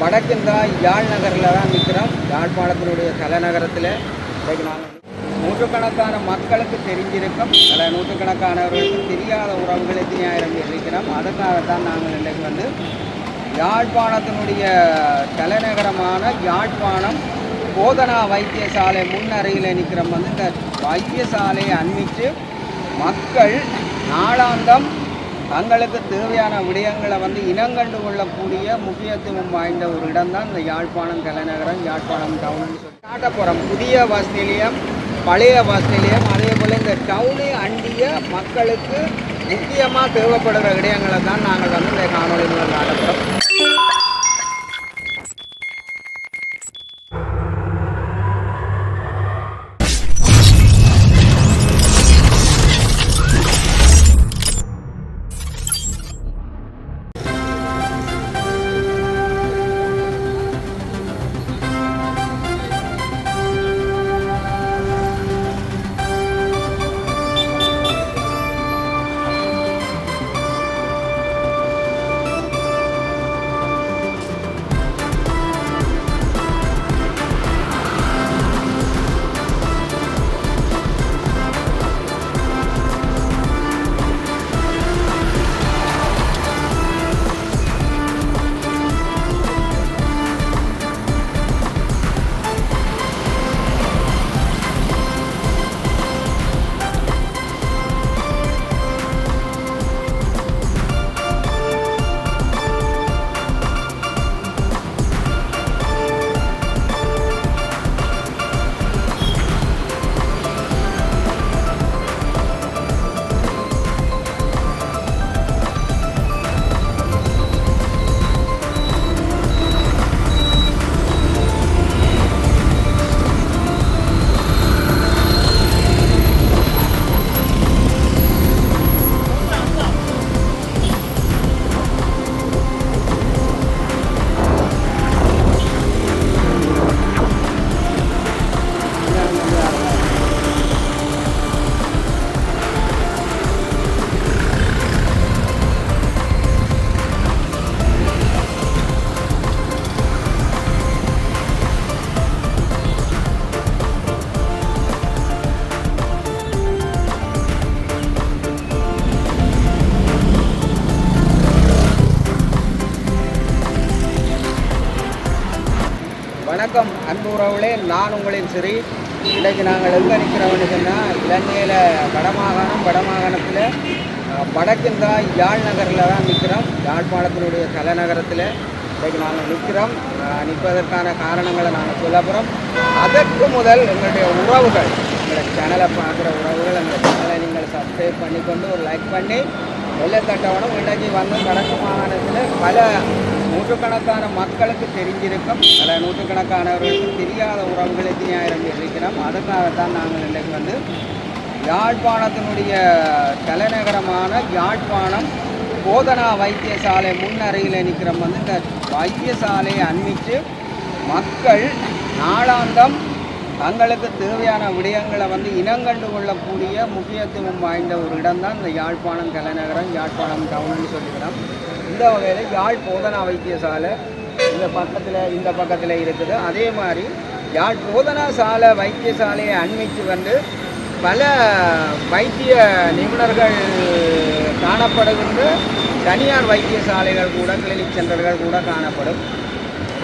வடக்கின்றாய் யாழ் நகரில் தான் நிற்கிறோம். யாழ்ப்பாணத்தினுடைய தலைநகரத்தில் இன்றைக்கு நாங்கள் நூற்றுக்கணக்கான மக்களுக்கு தெரிஞ்சிருக்கும். பல நூற்றுக்கணக்கானவர்களுக்கு தெரியாத உறவுகள் எத்தனையாயிரம் இருக்கிறோம். அதுக்காக தான் நாங்கள் இன்றைக்கு வந்து யாழ்ப்பாணத்தினுடைய தலைநகரமான யாழ்ப்பாணம் போதனா வைத்தியசாலை முன்னறையில் நிற்கிறோம். வந்து இந்த வைத்தியசாலையை அண்மித்து மக்கள் நாளாந்தம் தங்களுக்கு தேவையான விடயங்களை வந்து இனங்கண்டு கொள்ளக்கூடிய முக்கியத்துவம் வாய்ந்த ஒரு இடம் தான் இந்த யாழ்ப்பாணம் தலைநகரம் யாழ்ப்பாணம் டவுன்னு சொல்லி காட்ட போகிறோம் புதிய பஸ் நிலையம் பழைய பஸ் நிலையம் அதே போல் இந்த டவுனை அண்டிய மக்களுக்கு முக்கியமாக தேவைப்படுகிற விடயங்களை தான் நாங்கள் வந்து இந்த காணொலி மூலம் காட்ட போகிறோம் வணக்கம் அன்பு உறவுகளே நான் உங்களின் சிறி. இன்றைக்கு நாங்கள் எங்கே நிற்கிறோம்னு சொன்னால் இலங்கையில் வடமாகாணம் வடமாகாணத்தில் வடக்கிந்தா யாழ் நகரில் தான் நிற்கிறோம் யாழ்ப்பாணத்தினுடைய தலைநகரத்தில் இன்றைக்கு நாங்கள் நிற்கிறோம் நிற்பதற்கான காரணங்களை நாங்கள் சொல்ல போகிறோம் அதற்கு முதல் எங்களுடைய உறவுகள் எங்களுடைய சேனலை பார்க்குற உறவுகள் எங்களுடைய சேனலை நீங்கள் சப்ஸ்கிரைப் பண்ணிக்கொண்டு ஒரு லைக் பண்ணி வெள்ளத்தட்டவனும் இன்றைக்கு வந்து வடக்கு மாகாணத்தில் பல நூற்றுக்கணக்கான மக்களுக்கு தெரிஞ்சிருக்கும் பல நூற்றுக்கணக்கானவர்களுக்கு தெரியாத உறவுகளுக்கு நியாயம் இருக்கிறோம். அதற்காக அதுக்காகத்தான் நாங்கள் இன்றைக்கு வந்து யாழ்ப்பாணத்தினுடைய தலைநகரமான யாழ்ப்பாணம் போதனா வைத்தியசாலை முன்னறையில் நிற்கிறோம். வந்து இந்த வைத்தியசாலையை அண்மித்து மக்கள் நாளாந்தம் தங்களுக்கு தேவையான விடயங்களை வந்து இனங்கண்டு கொள்ளக்கூடிய முக்கியத்துவம் வாய்ந்த ஒரு இடம்தான் இந்த யாழ்ப்பாணம் தலைநகரம் யாழ்ப்பாணம் டவுன்னு சொல்லிக்கிறோம் இந்த வகையில் யாழ் போதனா வைத்தியசாலை இந்த பக்கத்தில் இந்த பக்கத்தில் இருக்குது. அதே மாதிரி யாழ் போதனா சாலை வைத்தியசாலையை அண்மித்து வந்து பல வைத்திய நிபுணர்கள் காணப்படுகின்ற தனியார் வைத்தியசாலைகள் கூட கிளினிக் சென்டர்கள் கூட காணப்படும்.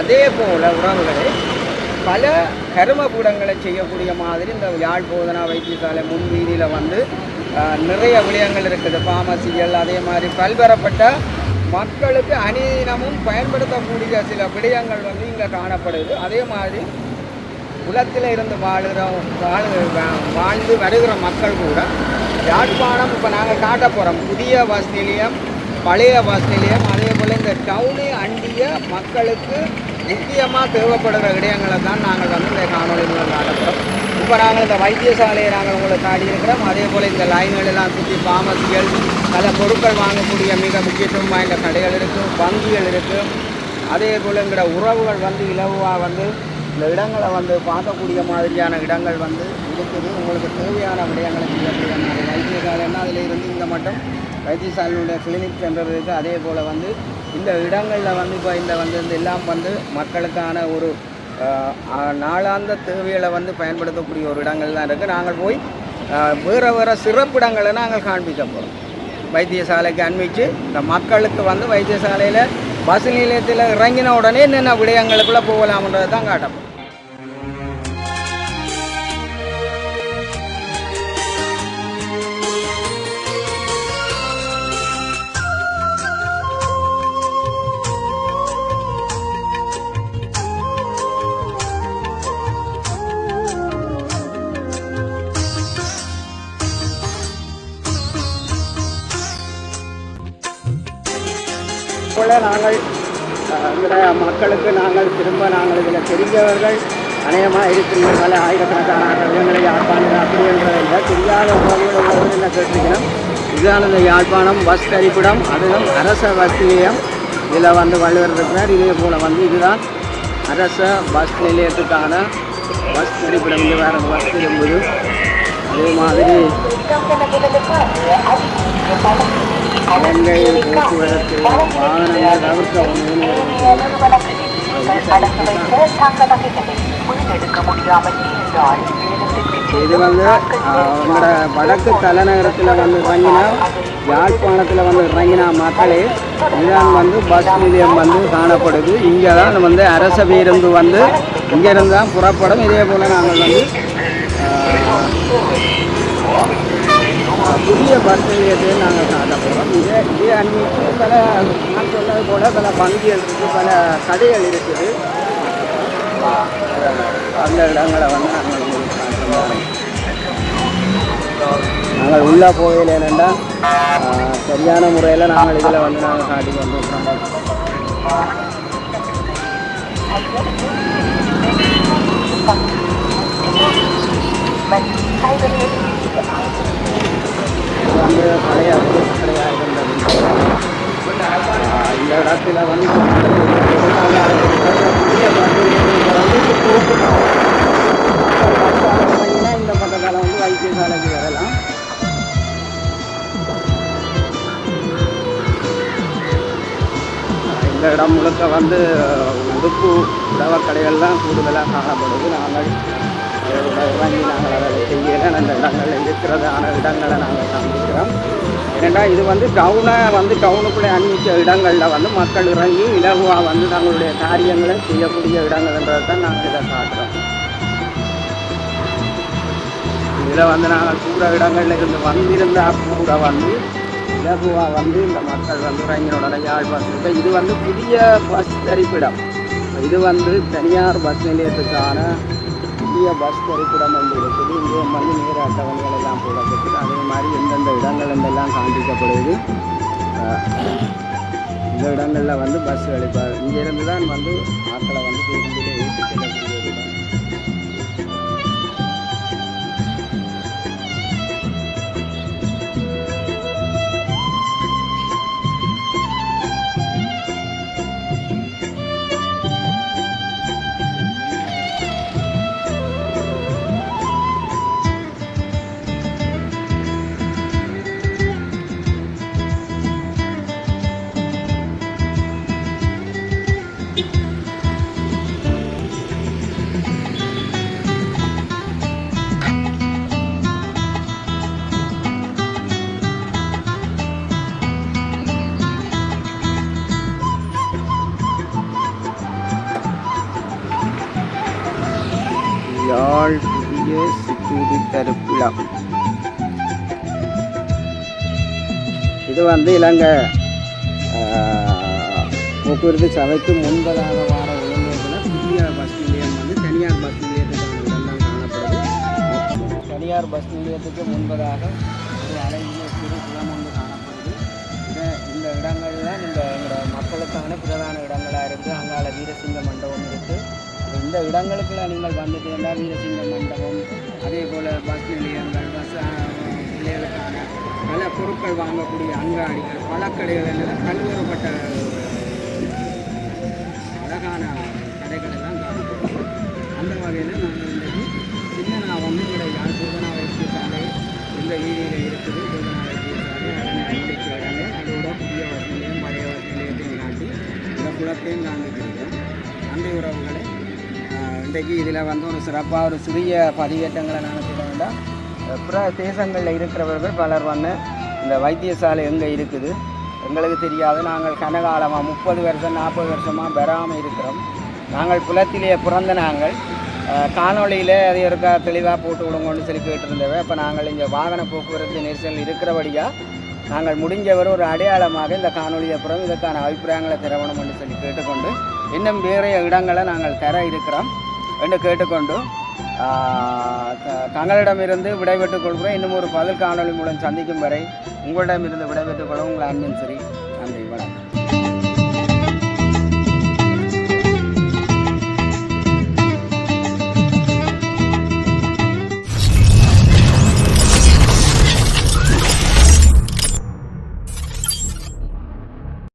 அதே போல உறவுகளை பல கருமபூடங்களை செய்யக்கூடிய மாதிரி இந்த யாழ் போதனா வைத்தியசாலை முன் வீதியில் வந்து நிறைய விடயங்கள் இருக்குது. பாமசிகள் அதே மாதிரி பல்வேறப்பட்ட மக்களுக்கு அநீதினமும் பயன்படுத்தக்கூடிய சில விடயங்கள் வந்து இங்கே காணப்படுது. அதே மாதிரி குலத்தில் இருந்து வாழுகிற வாழ் வாழ்ந்து வருகிற மக்கள் கூட யாழ்ப்பாணம் இப்போ நாங்கள் காட்ட போகிறோம் புதிய பஸ் நிலையம் பழைய பஸ் நிலையம் அதே போல் இந்த டவுனை அண்டிய மக்களுக்கு முக்கியமாக தேவைப்படுகிற விடயங்களை தான் நாங்கள் வந்து இந்த காணொலி மூலம் காட்ட இப்போ நாங்கள் இந்த வைத்தியசாலையை நாங்கள் உங்களுக்கு காட்டியிருக்கிறோம். அதே போல் இந்த லைன்கள் எல்லாம் சுற்றி பாமசிகள் பல பொருட்கள் வாங்கக்கூடிய மிக முக்கியத்துவம் வாய்ந்த கடைகள் இருக்குது வங்கிகள் இருக்குது அதே போல் எங்களோட உறவுகள் வந்து இலவாக வந்து இந்த இடங்களை வந்து பார்க்கக்கூடிய மாதிரியான இடங்கள் வந்து இருக்குது. உங்களுக்கு தேவையான விடயங்களை செய்யக்கூடிய மாதிரி. வைத்தியசாலைன்னா அதில் இருந்து இங்கே மட்டும் வைத்தியசாலையினுடைய கிளினிக் சென்டர் இருக்குது அதே போல் வந்து இந்த இடங்களில் வந்து இப்போ இந்த வந்து இந்த எல்லாம் வந்து மக்களுக்கான ஒரு நாளாந்த தேவைகளை வந்து பயன்படுத்தக்கூடிய ஒரு இடங்கள் தான் இருக்குது நாங்கள் போய் வேறு வேறு சிறப்பிடங்களை நாங்கள் காண்பிக்க போகிறோம் வைத்தியசாலைக்கு அனுப்பிச்சு இந்த மக்களுக்கு வந்து வைத்தியசாலையில் பஸ் நிலையத்தில் இறங்கின உடனே என்னென்ன விடயங்களுக்குள்ளே போகலாம்ன்றது தான் காட்டப்படும் நாங்கள் மக்களுக்கு நாங்கள் திரும்ப நாங்கள் இதில் தெரிஞ்சவர்கள் அநேகமாக இருக்கின்ற பல ஆயிரக்கணக்கான இடங்களை யாழ்ப்பாணம் அப்படின்றதில்லை தெரியாத உறவுகள் என்ன கேட்டிருக்கிறோம்? இதுதான் இந்த யாழ்ப்பாணம் பஸ் தரிப்பிடம் அதுவும் அரச பஸ் நிலையம் இதில் வந்து வள்ளுவர் இருக்கிறார் இதே போல் வந்து இதுதான் அரச பஸ் நிலையத்துக்கான பஸ் தரிப்பிடம் இங்கே வேறு பஸ் திரும்புது அதே மாதிரி இலங்கை போக்குவரத்து வாகனங்கள் தவிர்க்க இது வந்து ஆஹ், வடக்கு தலைநகரத்தில் வந்து இறங்கினா யாழ்ப்பாணத்தில் வந்து இறங்கினா மக்களே இதுதான் வந்து பஸ் நிலையம் வந்து காணப்படுது இங்கே தான் வந்து அரச பேருந்து வந்து இங்கேருந்து தான் புறப்படும் இதே போல் நாங்கள் வந்து புதிய பஸ் நாங்கள் காட்ட போகிறோம் இதே இதே அன்னைக்கு பல நான் சொன்னது போல பல வங்கிகள் இருக்குது பல கடைகள் இருக்குது. அந்த இடங்களை வந்து நாங்கள் நாங்கள் உள்ளே போகையில் என்னென்னா சரியான முறையில் நாங்கள் இதில் வந்து நாங்கள் காட்டி கொண்டு இருக்கிறோம் வந்து பழைய அரசு கடையாக இருந்தது இந்த இடத்துல வந்து இந்த பக்கத்தால் வந்து வைத்தியசாலைக்கு வரலாம் இந்த இடம் முழுக்க வந்து உடுப்பு உழவ கடைகள்லாம் கூடுதலாக காணப்படுது. நாங்கள் அதோட நாங்கள் அதை செய்யல அந்த இடங்கள் இருக்கிறதான இடங்களை நாங்கள் காண்பிக்கிறோம் ஏன்னா இது வந்து டவுனை வந்து டவுனுக்குள்ளே அனுப்பிச்ச இடங்களில் வந்து மக்கள் இறங்கி இலகுவாக வந்து தங்களுடைய காரியங்களை செய்யக்கூடிய இடங்கள்ன்றதை தான் நாங்கள் இதை காட்டுறோம் இதில் வந்து நாங்கள் கூட இடங்களில் இருந்து வந்திருந்தால் கூட வந்து இலகுவாக வந்து இந்த மக்கள் வந்து இறங்கின உடனே யாழ் பஸ் இது வந்து புதிய பஸ் தரிப்பிடம். இது வந்து தனியார் பஸ் நிலையத்துக்கான புதிய பஸ் தரிப்பிடம் வந்து இருக்குது. இங்கே வந்து நேர அட்டவணைகள் எல்லாம் போடப்பட்டு அதே மாதிரி எந்தெந்த இடங்கள் எந்தெல்லாம் காண்பிக்கப்படுது. இந்த இடங்களில் வந்து பஸ் இப்போ இங்கேருந்து தான் வந்து ஆட்களை வந்து பேருந்தில் ஏற்றி செல்லக்கூடிய நாள் புதிய சித்தூரி தருப்பிலம் இது வந்து இலங்கை போக்குவரத்து சபைக்கு முன்பதாக வார இளைஞர்கள் புதிய பஸ் நிலையம் வந்து தனியார் பஸ் நிலையத்துக்கான இடம்தான் காணப்படுது. தனியார் பஸ் நிலையத்துக்கு முன்பதாக ஒரு அழகிய சிறு குளம் ஒன்று காணப்படுது. இந்த இந்த இடங்கள்லாம் இந்த எங்களோட மக்களுக்கான பிரதான இடங்களாக இருக்குது அங்கால வீரசிங்க மண்டபம் இருக்குது அந்த இடங்களுக்குள்ள நீங்கள் வந்துட்டு இருந்தால் வீரசிங்க மண்டபம் அதே போல் பஸ் நிலையங்கள் பஸ் நிலையங்களுக்கான பல பொருட்கள் வாங்கக்கூடிய அங்காடிகள் பழக்கடைகள் எல்லாம் பல்வேறுபட்ட அழகான கடைகள் எல்லாம் காணப்படும் அந்த வகையில் நாங்கள் இன்றைக்கு சின்ன வந்து இங்கே யார் சோதனா பூதனா வைத்தியசாலை இந்த வீதியில் இருக்குது சோதனா பூதனா வைத்தியசாலை அதனை அனுமதிக்க வராங்க அதோட புதிய பஸ் நிலையம் பழைய பஸ் நிலையத்தையும் காட்டி நன்றி உறவுகளே உறவுகளை இன்றைக்கு இதில் வந்து ஒரு சிறப்பாக ஒரு சிறிய பதிவேற்றங்களை நாங்கள் செய்ய வேண்டாம். பிற தேசங்களில் இருக்கிறவர்கள் பலர் வந்து இந்த வைத்தியசாலை எங்கே இருக்குது? எங்களுக்கு தெரியாது. நாங்கள் கனகாலமாக முப்பது வருஷம் நாற்பது வருஷமாக பெறாமல் இருக்கிறோம். நாங்கள் குலத்திலேயே பிறந்த நாங்கள். காணொலியில் அது இருக்கா தெளிவாக போட்டு விடுங்கன்னு சொல்லி கேட்டிருந்தவை இப்போ நாங்கள் இங்கே வாகன போக்குவரத்து நெரிசல் இருக்கிறபடியாக நாங்கள் முடிஞ்சவர் ஒரு அடையாளமாக இந்த காணொலியை அப்புறம் இதற்கான அபிப்பிராயங்களை தரவணும் என்று சொல்லி கேட்டுக்கொண்டு இன்னும் வேறு இடங்களை நாங்கள் தர இருக்கிறோம். என்று கேட்டுக்கொண்டு தங்களிடமிருந்து விடைபெற்றுக் கொள்கிறோம். இன்னும் ஒரு பதில் காணொலி மூலம் சந்திக்கும் வரை உங்களிடமிருந்து விடைபெற்றுக் கொள்ள உங்கள் அன்பின் சரி நன்றி. வணக்கம்.